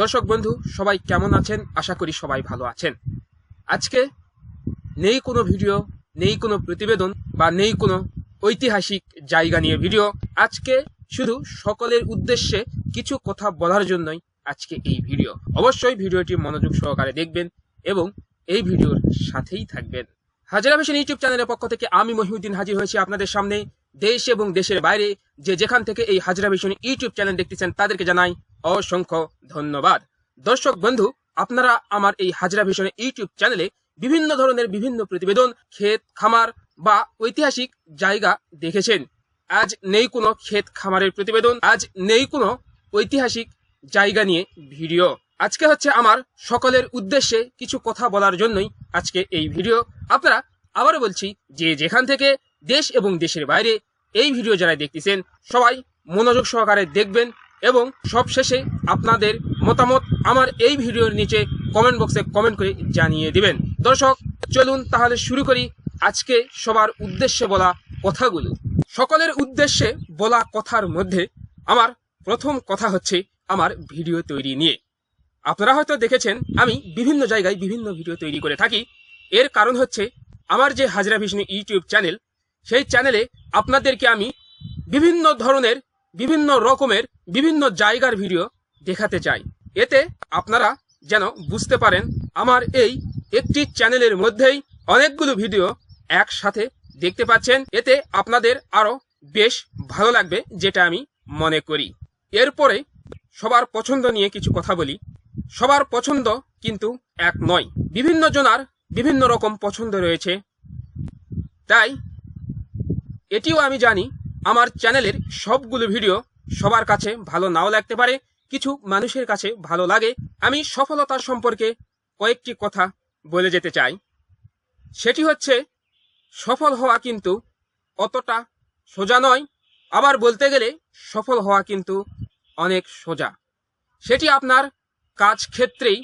দর্শক বন্ধু, সবাই কেমন আছেন? আশা করি সবাই ভালো আছেন। আজকে নেই কোনো ভিডিও, নেই কোনো প্রতিবেদন বা নেই কোনো ঐতিহাসিক জায়গা নিয়ে ভিডিও। আজকে শুধু সকলের উদ্দেশ্যে কিছু কথা বলার জন্যই আজকে এই ভিডিও। অবশ্যই ভিডিওটি মনোযোগ সহকারে দেখবেন এবং এই ভিডিওর সাথেই থাকবেন। হাজারা ভিশন ইউটিউব চ্যানেলের পক্ষ থেকে আমি মহিউদ্দিন হাজির হয়েছি আপনাদের সামনে। দেশ এবং দেশের বাইরে যে যেখান থেকে এই হাজরা ভিশন ইউটিউব চ্যানেল দেখতেছেন, তাদেরকে জানাই অসংখ্য ধন্যবাদ। দর্শক বন্ধু, আপনারা আমার এই হাজরা ভিশন ইউটিউব চ্যানেলে বিভিন্ন ধরনের বিভিন্ন প্রতিবেদন, ক্ষেত, খামার বা ঐতিহাসিক জায়গা দেখেছেন। আজ নেই কোনো ক্ষেত খামারের প্রতিবেদন, আজ নেই কোনো ঐতিহাসিক জায়গা নিয়ে ভিডিও। আজকে হচ্ছে আমার সকলের উদ্দেশ্যে কিছু কথা বলার জন্যই আজকে এই ভিডিও। আপনারা আবারও বলছি যে যেখান থেকে দেশ এবং দেশের বাইরে এই ভিডিও যারা দেখতেছেন, সবাই মনোযোগ সহকারে দেখবেন এবং সবশেষে আপনাদের মতামত আমার এই ভিডিওর নিচে কমেন্ট বক্সে কমেন্ট করে জানিয়ে দিবেন। দর্শক, চলুন তাহলে শুরু করি আজকে সবার উদ্দেশ্যে বলা কথাগুলো। সকলের উদ্দেশ্যে বলা কথার মধ্যে আমার প্রথম কথা হচ্ছে আমার ভিডিও তৈরি নিয়ে। আপনারা হয়তো দেখেছেন, আমি বিভিন্ন জায়গায় বিভিন্ন ভিডিও তৈরি করে থাকি। এর কারণ হচ্ছে আমার যে হাজরা ভিশনি ইউটিউব চ্যানেল, সেই চ্যানেলে আপনাদেরকে আমি বিভিন্ন ধরনের বিভিন্ন রকমের বিভিন্ন জায়গার ভিডিও দেখাতে চাই। এতে আপনারা যেন বুঝতে পারেন আমার এই একটি চ্যানেলের মধ্যেই অনেকগুলো ভিডিও একসাথে দেখতে পাচ্ছেন। এতে আপনাদের আরও বেশ ভালো লাগবে যেটা আমি মনে করি। এরপরে সবার পছন্দ নিয়ে কিছু কথা বলি। সবার পছন্দ কিন্তু এক নয়। বিভিন্ন জনার বিভিন্ন রকম পছন্দ রয়েছে। তাই এটিও আমি জানি আমার চ্যানেলের সবগুলো ভিডিও সবার কাছে ভালো নাও লাগতে পারে, কিছু মানুষের কাছে ভালো লাগে, আমি সফলতা সম্পর্কে কয়েকটি কথা বলে যেতে চাই। সেটি হচ্ছে, সফল হওয়া কিন্তু অতটা সোজা নয়, আবার বলতে গেলে সফল হওয়া কিন্তু অনেক সোজা। সেটি আপনার কাজ ক্ষেত্রেই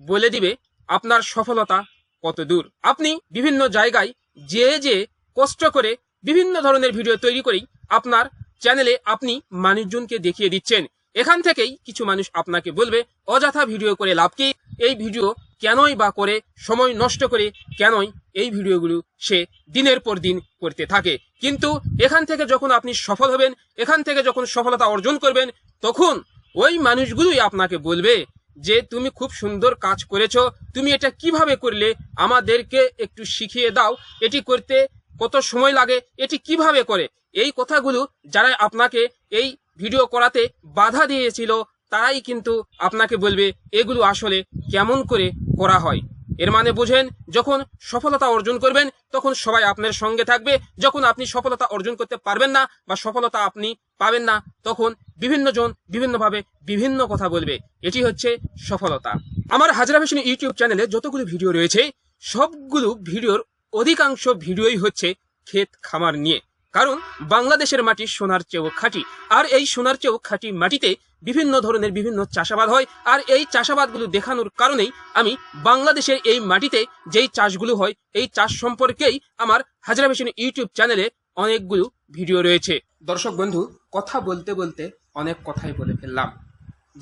বলে দিবে আপনার সফলতা কত দূর আপনি বিভিন্ন জায়গায় যে যে কষ্ট করে বিভিন্ন ধরনের ভিডিও তৈরি করেই আপনার চ্যানেলে আপনি মানুষজনকে দেখিয়ে দিচ্ছেন। এখান থেকেই কিছু মানুষ আপনাকে বলবে, অযথা ভিডিও করে লাভ কি? এই ভিডিও কেনই বা করে, সময় নষ্ট করে কেনই এই ভিডিওগুলো সে দিনের পর দিন করতে থাকে। কিন্তু এখান থেকে যখন আপনি সফল হবেন, এখান থেকে যখন সফলতা অর্জন করবেন, তখন ওই মানুষগুলোই আপনাকে বলবে যে, তুমি খুব সুন্দর কাজ করেছ। তুমি এটা কীভাবে করলে? আমাদেরকে একটু শিখিয়ে দাও। এটি করতে কত সময় লাগে? এটি কীভাবে করে? এই কথাগুলো যারা আপনাকে এই ভিডিও করাতে বাধা দিয়েছিল, তারাই কিন্তু আপনাকে বলবে, এগুলো আসলে কেমন করে করা হয়? এর মানে বুঝেন, যখন সফলতা অর্জন করবেন, তখন সবাই আপনার সঙ্গে থাকবে। যখন আপনি সফলতা অর্জন করতে পারবেন না বা সফলতা আপনি পাবেন না, তখন বিভিন্ন জন বিভিন্নভাবে বিভিন্ন কথা বলবে। এটি হচ্ছে সফলতা। আমার হাজরা ভীষণ ইউটিউব চ্যানেলে যতগুলো ভিডিও রয়েছে, সবগুলো ভিডিওর অধিকাংশ ভিডিওই হচ্ছে ক্ষেত খামার নিয়ে। কারণ বাংলাদেশের মাটি সোনার চেয়েও খাঁটি। আর এই সোনার চেয়েও খাঁটি মাটিতে বিভিন্ন ধরনের বিভিন্ন চাষাবাদ হয়। আর এই চাষাবাদগুলো দেখানোর কারণেই আমি বাংলাদেশের এই মাটিতে যেই চাষগুলো হয়, এই চাষ সম্পর্কেই আমার হাজরা ভীষণ ইউটিউব চ্যানেলে অনেকগুলো ভিডিও রয়েছে। দর্শক বন্ধু, কথা বলতে বলতে অনেক কথাই বলে ফেললাম।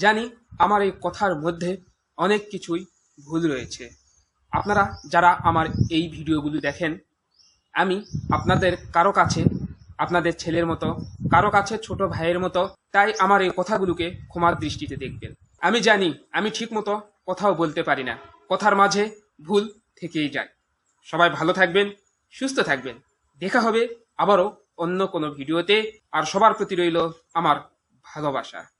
জানি আমার এই কথার মধ্যে অনেক কিছুই ভুল রয়েছে। আপনারা যারা আমার এই ভিডিওগুলো দেখেন, আমি আপনাদের কারও কাছে আপনাদের ছেলের মতো, কারও কাছে ছোট ভাইয়ের মতো, তাই আমার এই কথাগুলোকে ক্ষমার দৃষ্টিতে দেখবেন। আমি জানি, আমি ঠিক মতো কথাও বলতে পারি না। কথার মাঝে ভুল থেকেই যায়। সবাই ভালো থাকবেন, সুস্থ থাকবেন। দেখা হবে আবারও অন্য কোনো ভিডিওতে। আর সবার প্রতি রইল আমার ভালোবাসা।